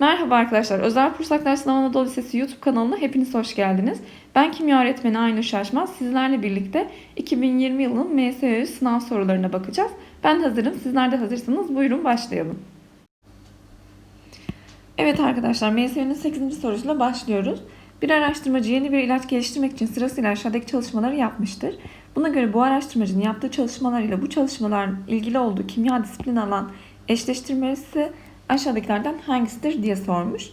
Merhaba arkadaşlar. Özel Pursaklar Sınav Anadolu Lisesi YouTube kanalına hepiniz hoş geldiniz. Ben kimya öğretmeni Aynur Şaşmaz. Sizlerle birlikte 2020 yılının MSÖ sınav sorularına bakacağız. Ben hazırım. Sizler de hazırsanız buyurun başlayalım. Evet arkadaşlar MSÖ'nün 8. sorusuyla başlıyoruz. Bir araştırmacı yeni bir ilaç geliştirmek için sırasıyla aşağıdaki çalışmaları yapmıştır. Buna göre bu araştırmacının yaptığı çalışmalar ile bu çalışmaların ilgili olduğu kimya disiplin alan eşleştirmesi aşağıdakilerden hangisidir diye sormuş.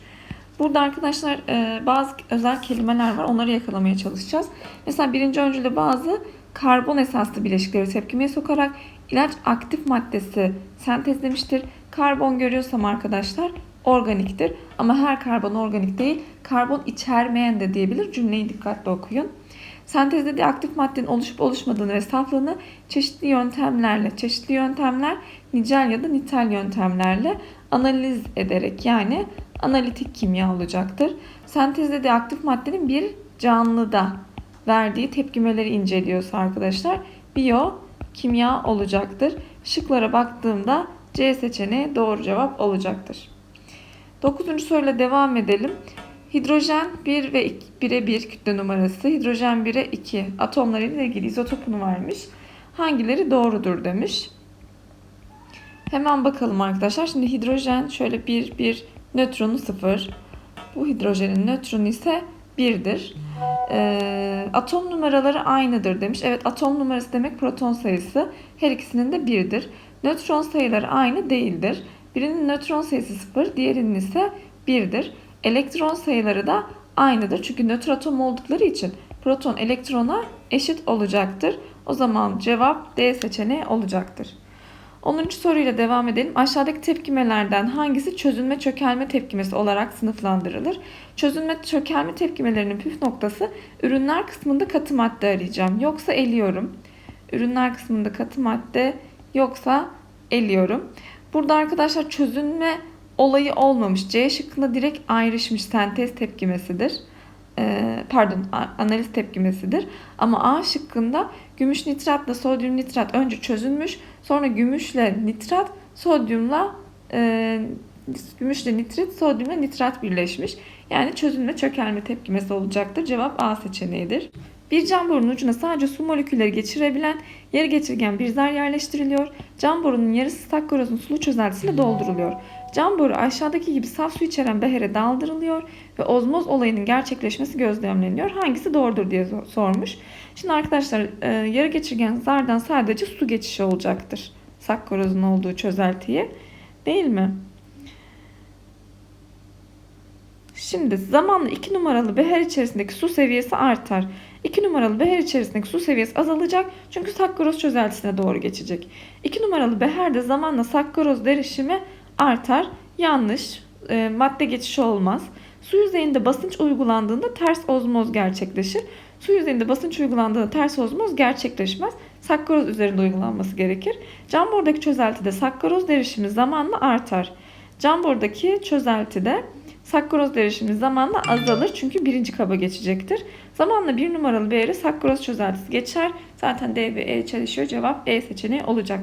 Burada arkadaşlar e, bazı özel kelimeler var. Onları yakalamaya çalışacağız. Mesela birinci öncülde bazı karbon esaslı bileşikleri tepkimeye sokarak ilaç aktif maddesi sentezlemiştir. Karbon görüyorsam arkadaşlar organiktir. Ama her karbon organik değil. Karbon içermeyen de diyebilir. Cümleyi dikkatli okuyun. Sentezlediği aktif maddenin oluşup oluşmadığını ve saflığını çeşitli yöntemlerle, çeşitli yöntemler nicel ya da nitel yöntemlerle analiz ederek yani analitik kimya olacaktır. Sentezlediği aktif maddenin bir canlıda verdiği tepkimeleri inceliyorsa arkadaşlar biyo kimya olacaktır. Şıklara baktığımda C seçeneği doğru cevap olacaktır. 9. soruyla devam edelim. Hidrojen 1 ve 1'e 1 kütle numarası, hidrojen 1'e 2 atomlarıyla ilgili izotopunu vermiş. Hangileri doğrudur demiş. Hemen bakalım arkadaşlar. Şimdi hidrojen şöyle 1, 1, nötronu 0. Bu hidrojenin nötronu ise 1'dir. Ee, atom numaraları aynıdır demiş. Evet atom numarası demek proton sayısı. Her ikisinin de 1'dir. Nötron sayıları aynı değildir. Birinin nötron sayısı 0, diğerinin ise 1'dir. Elektron sayıları da aynıdır. Çünkü nötr atom oldukları için proton elektrona eşit olacaktır. O zaman cevap D seçeneği olacaktır. 10. soruyla devam edelim. Aşağıdaki tepkimelerden hangisi çözünme çökelme tepkimesi olarak sınıflandırılır? Çözünme çökelme tepkimelerinin püf noktası ürünler kısmında katı madde arayacağım. Yoksa eliyorum. Ürünler kısmında katı madde yoksa eliyorum. Burada arkadaşlar çözünme olayı olmamış. C şıkkında direkt ayrışmış sentez tepkimesidir. Ee, pardon analiz tepkimesidir. Ama A şıkkında gümüş nitratla sodyum nitrat önce çözünmüş. Sonra gümüşle nitrat sodyumla e, gümüşle nitrit sodyumla nitrat birleşmiş. Yani çözünme çökelme tepkimesi olacaktır. Cevap A seçeneğidir. Bir cam borunun ucuna sadece su molekülleri geçirebilen yarı geçirgen bir zar yerleştiriliyor. Cam borunun yarısı sakkarozun sulu çözeltisiyle dolduruluyor. Cam boru aşağıdaki gibi saf su içeren behere daldırılıyor ve ozmoz olayının gerçekleşmesi gözlemleniyor. Hangisi doğrudur diye sormuş. Şimdi arkadaşlar e, yarı geçirgen zardan sadece su geçişi olacaktır. Sakkarozun olduğu çözeltiye. Değil mi? Şimdi zamanla 2 numaralı beher içerisindeki su seviyesi artar. 2 numaralı beher içerisindeki su seviyesi azalacak çünkü sakkaroz çözeltisine doğru geçecek. 2 numaralı beherde zamanla sakkaroz derişimi artar. Yanlış. E, madde geçişi olmaz. Su yüzeyinde basınç uygulandığında ters ozmoz gerçekleşir. Su yüzeyinde basınç uygulandığında ters ozmoz gerçekleşmez. Sakkaroz üzerinde uygulanması gerekir. Cam bordaki çözeltide sakkaroz derişimi zamanla artar. Cam bordaki çözeltide sakkaroz derişimi zamanla azalır çünkü birinci kaba geçecektir. Zamanla bir numaralı bir yere sakkaroz çözeltisi geçer. Zaten D ve E çalışıyor. Cevap E seçeneği olacak.